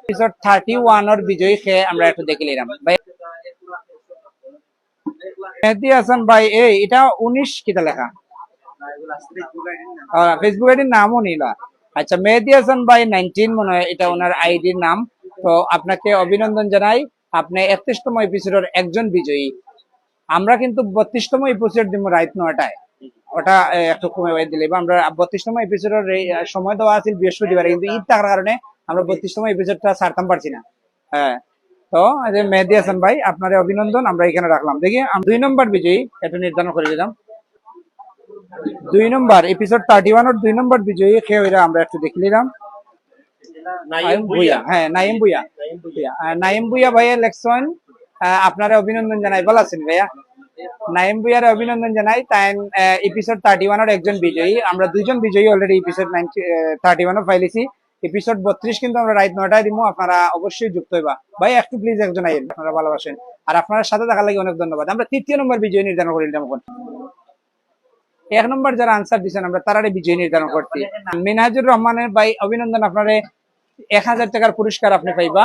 Episode thirty ওয়ানের বিজয়ী খেয়ে আমরা একটু দেখে নিলাম। ভাই, মেহেদি হাসান ভাই, এই, এটা উনিশ লেখা? ফেসবুক আইডির নামও নিলা। আচ্ছা মেহেদি হাসান ভাই নাইনটিন মনে হয় এটা ওনার আইডির নাম। তো আপনাকে অভিনন্দন জানাই। আপনি একত্রিশতম এপিসোডের একজন বিজয়ী। আমরা কিন্তু বত্রিশতম এপিসোড দিব রাত নয়টায়। ওটা একটু কমে বাই দিলে। আমরা বত্রিশতম এপিসোডের সময় দেওয়া আছে বৃহস্পতিবার কিন্তু ঈদ থাকার কারণে আমরা বত্রিশতম এপিসোডটা ছাড়তাম পারছি না। হ্যাঁ তো মেহেদি হাসান ভাই আপনার অভিনন্দন আমরা এখানে রাখলাম। দেখি দুই নম্বর বিজয়ী এটা নির্ধারণ করে দিলাম। দুই নম্বর এপিসোড থার্টি ওয়ান দুই নম্বর বিজয়ী খেয়ে ওইরা আমরা একটু দেখে নিলাম। হ্যাঁ নাইম নাইম ভাইয়া ইলেকশন আপনারা অভিনন্দন জানাই। ভালো আছেন ভাইয়া? নাইম ভুইয়ার অভিনন্দন জানাই। তাই এপিসোড থার্টি ওয়ানের একজন বিজয়ী। আমরা দুইজন বিজয়ী অলরেডি এপিসোড থার্টি ওয়ানও ফাইলেছি। এপিসোড বত্রিশ কিন্তু আমরা রাত নয়টায় দিব আপনারা অবশ্যই যুক্ত হইবা। ভাই, একটু প্লিজ একজন আইন আপনারা ভালোবাসেন। আর আপনার সাথে থাকার লাগে অনেক ধন্যবাদ। আমরা তৃতীয় নম্বর বিজয়ী নির্ধারণ করে নিলাম এখন। এক নম্বর যারা আনসার দিচ্ছেন আমরা তারারে বিজয় নির্ধারণ করছি। মিনহাজুর রহমানের ভাই, অভিনন্দন আপনারে। এক হাজার টাকার পুরস্কার আপনি পাইবা।